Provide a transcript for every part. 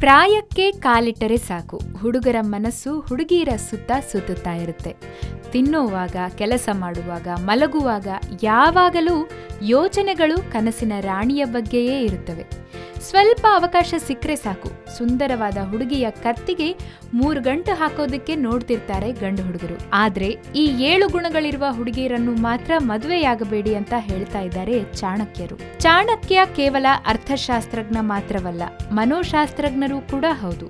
ಪ್ರಾಯಕ್ಕೆ ಕಾಲಿಟ್ಟರೆ ಸಾಕು. ಹುಡುಗರ ಮನಸ್ಸು ಹುಡುಗಿಯರ ಸುತ್ತ ಸುತ್ತುತ್ತಾ ಇರುತ್ತೆ. ತಿನ್ನುವಾಗ, ಕೆಲಸ ಮಾಡುವಾಗ, ಮಲಗುವಾಗ ಯಾವಾಗಲೂ ಯೋಚನೆಗಳು ಕನಸಿನ ರಾಣಿಯ ಬಗ್ಗೆಯೇ ಇರುತ್ತವೆ. ಸ್ವಲ್ಪ ಅವಕಾಶ ಸಿಕ್ಕರೆ ಸಾಕು. ಸುಂದರವಾದ ಹುಡುಗಿಯ ಕತ್ತಿಗೆ ಮೂರು ಗಂಟು ಹಾಕೋದಕ್ಕೆ ನೋಡ್ತಿರ್ತಾರೆ ಗಂಡು ಹುಡುಗರು. ಆದ್ರೆ ಈ ಏಳು ಗುಣಗಳಿರುವ ಹುಡುಗಿಯರನ್ನು ಮಾತ್ರ ಮದುವೆಯಾಗಬೇಡಿ ಅಂತ ಹೇಳ್ತಾ ಇದ್ದಾರೆ ಚಾಣಕ್ಯರು. ಚಾಣಕ್ಯ ಕೇವಲ ಅರ್ಥಶಾಸ್ತ್ರಜ್ಞ ಮಾತ್ರವಲ್ಲ, ಮನೋಶಾಸ್ತ್ರಜ್ಞರು ಕೂಡ ಹೌದು.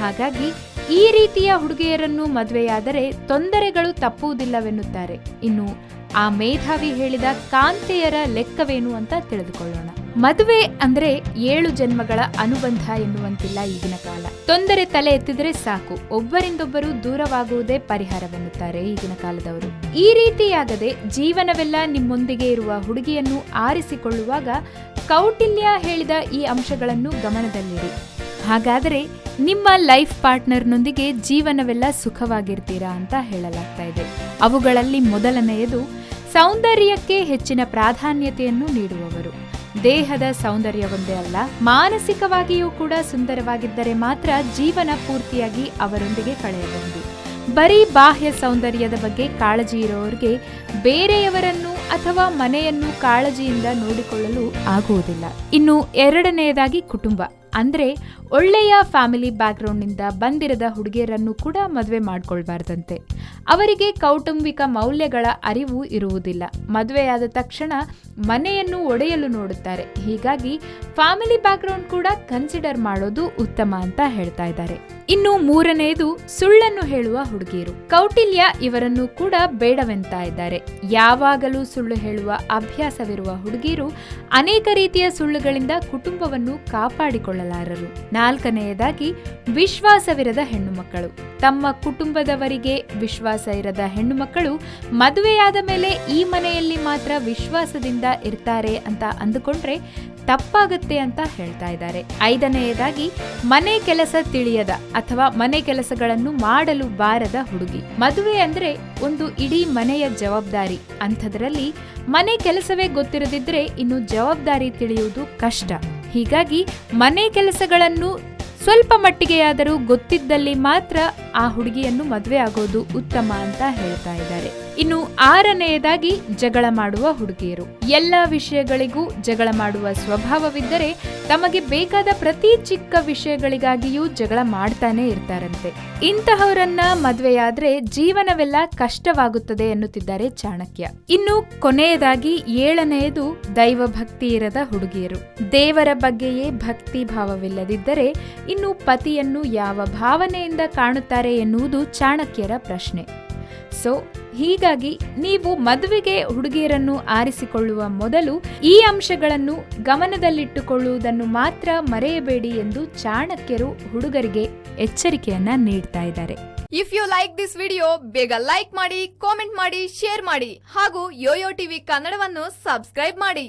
ಹಾಗಾಗಿ ಈ ರೀತಿಯ ಹುಡುಗಿಯರನ್ನು ಮದುವೆಯಾದರೆ ತೊಂದರೆಗಳು ತಪ್ಪುವುದಿಲ್ಲವೆನ್ನುತ್ತಾರೆ. ಇನ್ನು ಆ ಮೇಧಾವಿ ಹೇಳಿದ ಕಾಂತೆಯರ ಲೆಕ್ಕವೇನು ಅಂತ ತಿಳಿದುಕೊಳ್ಳೋಣ. ಮದುವೆ ಅಂದ್ರೆ ಏಳು ಜನ್ಮಗಳ ಅನುಬಂಧ ಎನ್ನುವಂತಿಲ್ಲ ಈಗಿನ ಕಾಲ. ತೊಂದರೆ ತಲೆ ಎತ್ತಿದ್ರೆ ಸಾಕು. ಒಬ್ಬರಿಂದೊಬ್ಬರು ದೂರವಾಗುವುದೇ ಪರಿಹಾರವೆನ್ನುತ್ತಾರೆ ಈಗಿನ ಕಾಲದವರು. ಈ ರೀತಿಯಾಗದೆ ಜೀವನವೆಲ್ಲ ನಿಮ್ಮೊಂದಿಗೆ ಇರುವ ಹುಡುಗಿಯನ್ನು ಆರಿಸಿಕೊಳ್ಳುವಾಗ ಕೌಟಿಲ್ಯ ಹೇಳಿದ ಈ ಅಂಶಗಳನ್ನು ಗಮನದಲ್ಲಿರಿ ಹಾಗಾದರೆ ನಿಮ್ಮ ಲೈಫ್ ಪಾರ್ಟ್ನರ್ನೊಂದಿಗೆ ಜೀವನವೆಲ್ಲ ಸುಖವಾಗಿರ್ತೀರಾ ಅಂತ ಹೇಳಲಾಗ್ತಾ ಇದೆ. ಅವುಗಳಲ್ಲಿ ಮೊದಲನೆಯದು ಸೌಂದರ್ಯಕ್ಕೆ ಹೆಚ್ಚಿನ ಪ್ರಾಧಾನ್ಯತೆಯನ್ನು ನೀಡುವವರು. ದೇಹದ ಸೌಂದರ್ಯವೊಂದೇ ಅಲ್ಲ, ಮಾನಸಿಕವಾಗಿಯೂ ಕೂಡ ಸುಂದರವಾಗಿದ್ದರೆ ಮಾತ್ರ ಜೀವನ ಪೂರ್ತಿಯಾಗಿ ಅವರೊಂದಿಗೆ ಕಳೆಯಬಹುದು. ಬರೀ ಬಾಹ್ಯ ಸೌಂದರ್ಯದ ಬಗ್ಗೆ ಕಾಳಜಿ ಇರೋರಿಗೆ ಬೇರೆಯವರನ್ನು ಅಥವಾ ಮನೆಯನ್ನು ಕಾಳಜಿಯಿಂದ ನೋಡಿಕೊಳ್ಳಲು ಆಗುವುದಿಲ್ಲ. ಇನ್ನು ಎರಡನೆಯದಾಗಿ ಕುಟುಂಬ. ಅಂದ್ರೆ ಒಳ್ಳೆಯ ಫ್ಯಾಮಿಲಿ ಬ್ಯಾಕ್ಗ್ರೌಂಡ್ನಿಂದ ಬಂದಿರದ ಹುಡುಗಿಯರನ್ನು ಕೂಡ ಮದುವೆ ಮಾಡ್ಕೊಳ್ಬಾರ್ದಂತೆ. ಅವರಿಗೆ ಕೌಟುಂಬಿಕ ಮೌಲ್ಯಗಳ ಅರಿವು ಇರುವುದಿಲ್ಲ. ಮದುವೆಯಾದ ತಕ್ಷಣ ಮನೆಯನ್ನು ಒಡೆಯಲು ನೋಡುತ್ತಾರೆ. ಹೀಗಾಗಿ ಫ್ಯಾಮಿಲಿ ಬ್ಯಾಕ್ಗ್ರೌಂಡ್ ಕೂಡ ಕನ್ಸಿಡರ್ ಮಾಡೋದು ಉತ್ತಮ ಅಂತ ಹೇಳ್ತಾ ಇದ್ದಾರೆ. ಇನ್ನು ಮೂರನೆಯದು ಸುಳ್ಳನ್ನು ಹೇಳುವ ಹುಡುಗಿಯರು. ಕೌಟಿಲ್ಯ ಇವರನ್ನು ಕೂಡ ಬೇಡವೆಂತ ಇದ್ದಾರೆ. ಯಾವಾಗಲೂ ಸುಳ್ಳು ಹೇಳುವ ಅಭ್ಯಾಸವಿರುವ ಹುಡುಗಿಯರು ಅನೇಕ ರೀತಿಯ ಸುಳ್ಳುಗಳಿಂದ ಕುಟುಂಬವನ್ನು ಕಾಪಾಡಿಕೊಳ್ಳಲಾರರು. ನಾಲ್ಕನೆಯದಾಗಿ ವಿಶ್ವಾಸವಿರದ ಹೆಣ್ಣುಮಕ್ಕಳು. ತಮ್ಮ ಕುಟುಂಬದವರಿಗೆ ವಿಶ್ವಾಸ ಇರದ ಹೆಣ್ಣು ಮಕ್ಕಳು ಮದುವೆಯಾದ ಮೇಲೆ ಈ ಮನೆಯಲ್ಲಿ ಮಾತ್ರ ವಿಶ್ವಾಸದಿಂದ ಇರ್ತಾರೆ ಅಂತ ಅಂದುಕೊಂಡ್ರೆ ತಪ್ಪಾಗುತ್ತೆ ಅಂತ ಹೇಳ್ತಾ ಇದ್ದಾರೆ. ಐದನೆಯದಾಗಿ, ಮನೆ ಕೆಲಸ ತಿಳಿಯದ ಅಥವಾ ಮನೆ ಕೆಲಸಗಳನ್ನು ಮಾಡಲು ಬಾರದ ಹುಡುಗಿ. ಮದುವೆ ಅಂದ್ರೆ ಒಂದು ಇಡೀ ಮನೆಯ ಜವಾಬ್ದಾರಿ. ಅಂಥದ್ರಲ್ಲಿ ಮನೆ ಕೆಲಸವೇ ಗೊತ್ತಿರದಿದ್ರೆ ಇನ್ನು ಜವಾಬ್ದಾರಿ ತಿಳಿಯುವುದು ಕಷ್ಟ. ಹೀಗಾಗಿ ಮನೆ ಕೆಲಸಗಳನ್ನು ಸ್ವಲ್ಪ ಮಟ್ಟಿಗೆಯಾದರೂ ಗೊತ್ತಿದ್ದಲ್ಲಿ ಮಾತ್ರ ಆ ಹುಡುಗಿಯನ್ನು ಮದುವೆ ಆಗೋದು ಉತ್ತಮ ಅಂತ ಹೇಳ್ತಾ ಇದ್ದಾರೆ. ಇನ್ನು ಆರನೆಯದಾಗಿ ಜಗಳ ಮಾಡುವ ಹುಡುಗಿಯರು. ಎಲ್ಲ ವಿಷಯಗಳಿಗೂ ಜಗಳ ಮಾಡುವ ಸ್ವಭಾವವಿದ್ದರೆ ತಮಗೆ ಬೇಕಾದ ಪ್ರತಿ ಚಿಕ್ಕ ವಿಷಯಗಳಿಗಾಗಿಯೂ ಜಗಳ ಮಾಡ್ತಾನೆ ಇರ್ತಾರಂತೆ. ಇಂತಹವರನ್ನ ಮದುವೆಯಾದ್ರೆ ಜೀವನವೆಲ್ಲ ಕಷ್ಟವಾಗುತ್ತದೆ ಎನ್ನುತ್ತಿದ್ದಾರೆ ಚಾಣಕ್ಯ. ಇನ್ನು ಕೊನೆಯದಾಗಿ ಏಳನೆಯದು ದೈವ ಭಕ್ತಿ ಇರದ ಹುಡುಗಿಯರು. ದೇವರ ಬಗ್ಗೆಯೇ ಭಕ್ತಿ ಭಾವವಿಲ್ಲದಿದ್ದರೆ ಇನ್ನು ಪತಿಯನ್ನು ಯಾವ ಭಾವನೆಯಿಂದ ಕಾಣುತ್ತಾರೆ ಎನ್ನುವುದು ಚಾಣಕ್ಯರ ಪ್ರಶ್ನೆ. ಸೊ ಹೀಗಾಗಿ ನೀವು ಮದುವೆಗೆ ಹುಡುಗಿಯರನ್ನು ಆರಿಸಿಕೊಳ್ಳುವ ಮೊದಲು ಈ ಅಂಶಗಳನ್ನು ಗಮನದಲ್ಲಿಟ್ಟುಕೊಳ್ಳುವುದನ್ನು ಮಾತ್ರ ಮರೆಯಬೇಡಿ ಎಂದು ಚಾಣಕ್ಯರು ಹುಡುಗರಿಗೆ ಎಚ್ಚರಿಕೆಯನ್ನ ನೀಡ್ತಾ ಇದ್ದಾರೆ. If you like this video ಬೇಗ ಲೈಕ್ ಮಾಡಿ ಕಾಮೆಂಟ್ ಮಾಡಿ ಶೇರ್ ಮಾಡಿ ಹಾಗೂ ಯೋಯೋ ಟಿವಿ ಕನ್ನಡವನ್ನು ಸಬ್ಸ್ಕ್ರೈಬ್ ಮಾಡಿ.